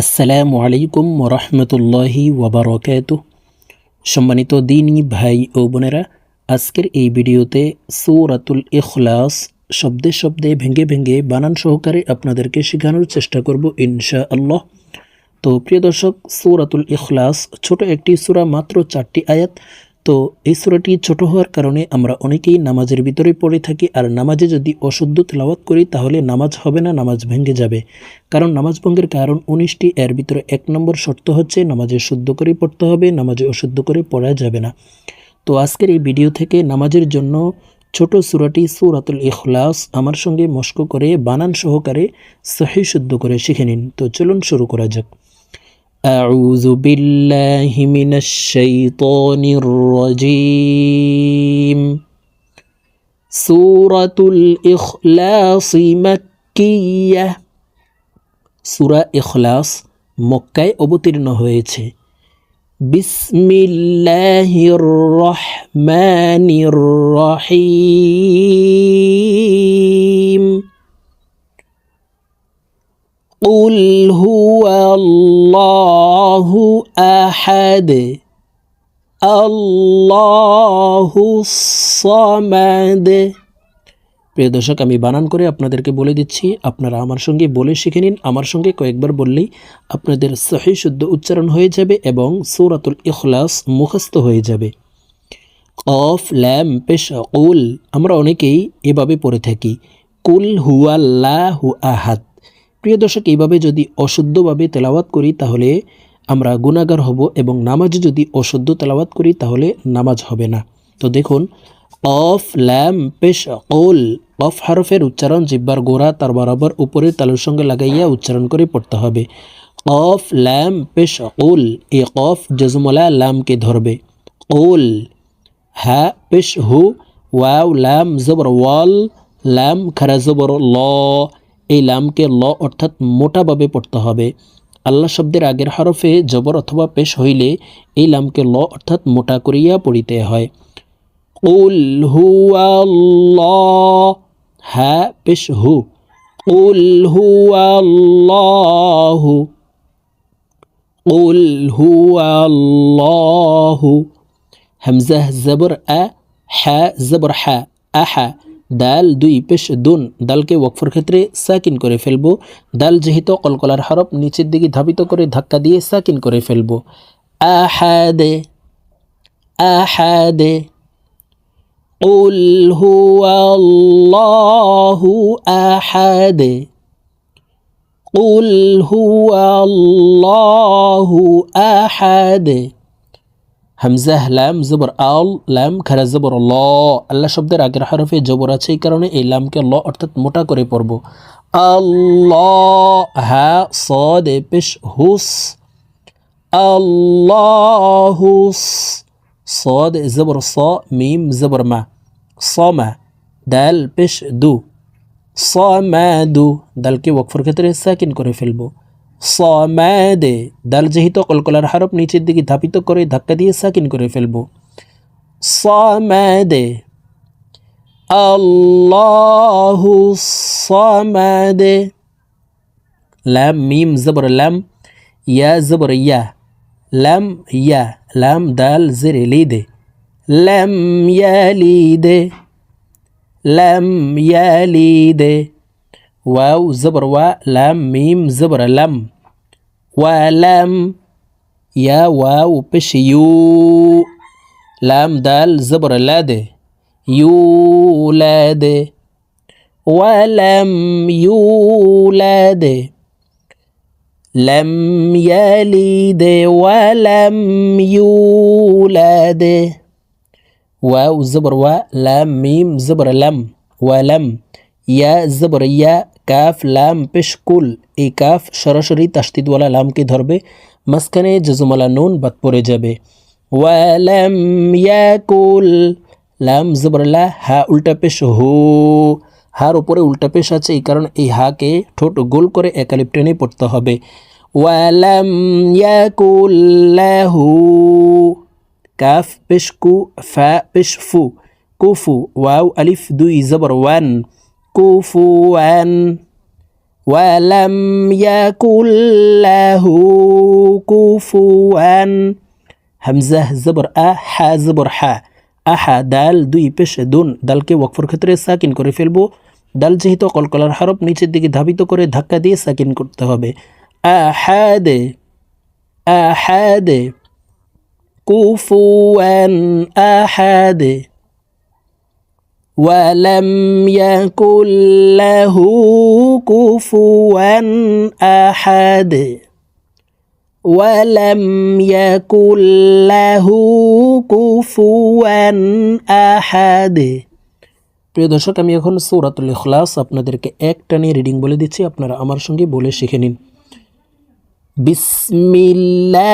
আসসালামু আলাইকুম ওরহমতুল্লাহি ওবরকাত সম্মানিত দিনী ভাই ও বোনেরা, আজকের এই ভিডিওতে সৌরাতুল ইখলাস শব্দে শব্দে ভেঙ্গে ভেঙ্গে বানান সহকারে আপনাদেরকে শেখানোর চেষ্টা করব ইনশা আল্লাহ তো প্রিয় দর্শক, সৌরাতুল ইখলাস ছোট একটি সুরা, মাত্র চারটি আয়াত। তো এই সূরাটি ছোট হওয়ার কারণে আমরা অনেকেই নামাজের ভিতরে পড়ে থাকি, আর নামাজে যদি অশুদ্ধ তেলাওয়াত করি, তাহলে নামাজ হবে না, নামাজ ভেঙে যাবে। কারণ নামাজ ভঙ্গের কারণ উনিশটি, এর ভিতরে এক নম্বর শর্ত হচ্ছে নামাজে শুদ্ধ করে পড়তে হবে, নামাজে অশুদ্ধ করে পড়া যাবে না। তো আজকের এই ভিডিও থেকে নামাজের জন্য ছোট সুরাটি সুরাতুল ইখলাস আমার সঙ্গে মস্ক করে বানান সহকারে সহি শুদ্ধ করে শিখে নিন। তো চলুন শুরু করা যাক। أعوذ بالله من الشيطان الرجيم سورة الإخلاص مكية সূরা ইখলাস মক্কায় অবতীর্ণ হয়েছে বিসমিল্লাহির রহমানির রহিম قل هو الله أحد الله الصمد প্রিয় দর্শক আমি বানান করে আপনাদেরকে বলে দিচ্ছি আপনারা আমার সঙ্গে বলে শিখে নিন আমার সঙ্গে কয়েকবার বললেই আপনাদের সহি শুদ্ধ উচ্চারণ হয়ে যাবে এবং সৌরাতুল ইখলাস মুখস্থ হয়ে যাবে কফ ল্যাম পেশ কুল আমরা অনেকেই এভাবে পড়ে থাকি কুল হুয়াল্লাহু আহাদ প্রিয় দর্শক, এইভাবে যদি অশুদ্ধভাবে তেলাওয়াত করি, তাহলে আমরা গুণাগার হব এবং নামাজে যদি অশুদ্ধ তেলাওয়াত করি, তাহলে নামাজ হবে না। তো দেখুন অফ ল্যাম, পেশ কৌল অফ হারফের উচ্চারণ জিব্বার গোড়া, তার বরাবর উপরের তালুর সঙ্গে লাগাইয়া উচ্চারণ করে পড়তে হবে। অফ ল্যাম, পেশ কৌল এই কফ জজমলা ল্যামকে ধরবে। কৌল হ্যা, পেশ, হু, ওয়াও, ল্যাম, জবর, ওয়াল, ল্যাম, খারা, জবর, ল এই লামকে ল অর্থাৎ মোটাভাবে পড়তে হবে। আল্লাহ শব্দের আগের হরফে জবর অথবা পেশ হইলে এই লামকে ল অর্থাৎ মোটা করিয়া পড়িতে হয়। হু আল্লাহ হ্যাঁ পেশ হু। হু হু আল্লাহু হামজাহ জবর আ, হ্যা, জবর হ্যা আহা দাল দুই পেশ দুন দালকে ওয়াকফর ক্ষেত্রে সাকিন করে ফেলবো দাল যেহেতু কলকলার হরফ নিচের দিকে ধাবিত করে ধাক্কা দিয়ে সাকিন করে ফেলবো আহাদে আহাদে قل هو الله أحد قل هو الله أحد হামজাহ লাম জবর আল লাম খারা জবর ল আল্লাহ শব্দের আগের হরফে জবর আছে এই কারণে এই লামকে ল অর্থাৎ মোটা করে পড়ব আল্লাহ হা সদে পেশ হুস আল্লাহুস صاد زبر صا ميم زبر ما صما دال পেশ দু صمادو দালকে ওয়াকফর ক্ষেত্রে সাকিন করে ফেলবো সমাদে দাল যেহেতু কলকলার হরফ নিচের দিকে ধাপিত করে ধাক্কা দিয়ে সাকিন করে ফেলব। সমাদে, আল্লাহু সমাদে, লাম, মিম, জবর, লাম, ইয়া, জবর, ইয়া, লাম ইয়া, লাম, দাল, জেরে, লিদে, লাম ইয়ালিদে লাম ইয়ালিদে واو زبر و لام ميم زبر لم. ولم يا واو بش يو. لام دال زبر لاد. يولد ولم يولد لم يلد ولم يولد واو زبر و لام ميم زبر لم. ولم ইয়া, জবর, ইয়া, কাফ, লাম, পেশ, কুল। এই কাফ সরাসরি তাস্তিদওয়ালা লামকে ধরবে, মাঝখানে জজমালা নুন বাদ পড়ে যাবে। ওয়ালাম ইয়াকুল লাম জবরলা হা, উল্টা পেশ, হু। হার উপরে উল্টা পেশ আছে, এই কারণে এই হাকে ঠোঁট গোল করে একালিপ টেনে পড়তে হবে। ওয়ালাম ইয়াকুল লাহু কাফ, পেশ, কু, ফা, পেশ, ফু। কুফু ওয়াও, আলিফ, দুই, জবর, ওয়ান। কুফুয়ান ولم يكن له كفوا হামজা জবর আ হা জবর হা আহা দাল দুই পেশে দুন দালকে ওয়াকফর ক্ষেত্রে সাকিন করে ফেলবো দাল যেহেতু কলকলার হরফ নিচের দিকে ধাবিত করে ধাক্কা দিয়ে সাকিন করতে হবে আহাদে আহাদে কুফুয়ান আহাদে ولم يكن له كفوا أحد ولم يكن له كفوا أحد প্রিয় দর্শক আমি এখন সৌরাতুল ইখলাস আপনাদেরকে একটা নিয়ে রিডিং বলে দিচ্ছি আপনারা আমার সঙ্গে বলে শিখে নিন বিসমিল্লাহির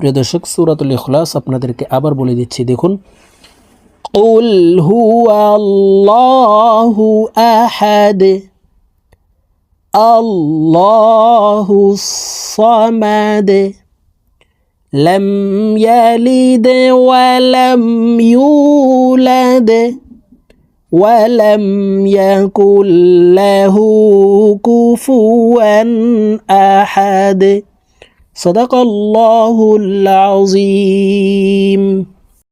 প্রিয় দর্শক সুরাতুল ইখলাস আপনাদেরকে আবার বলে দিচ্ছি দেখুন قل هو الله أحد الله الصمد لم يلد ولم يولد ولم يكن له كفوا أحد صدق الله العظيم.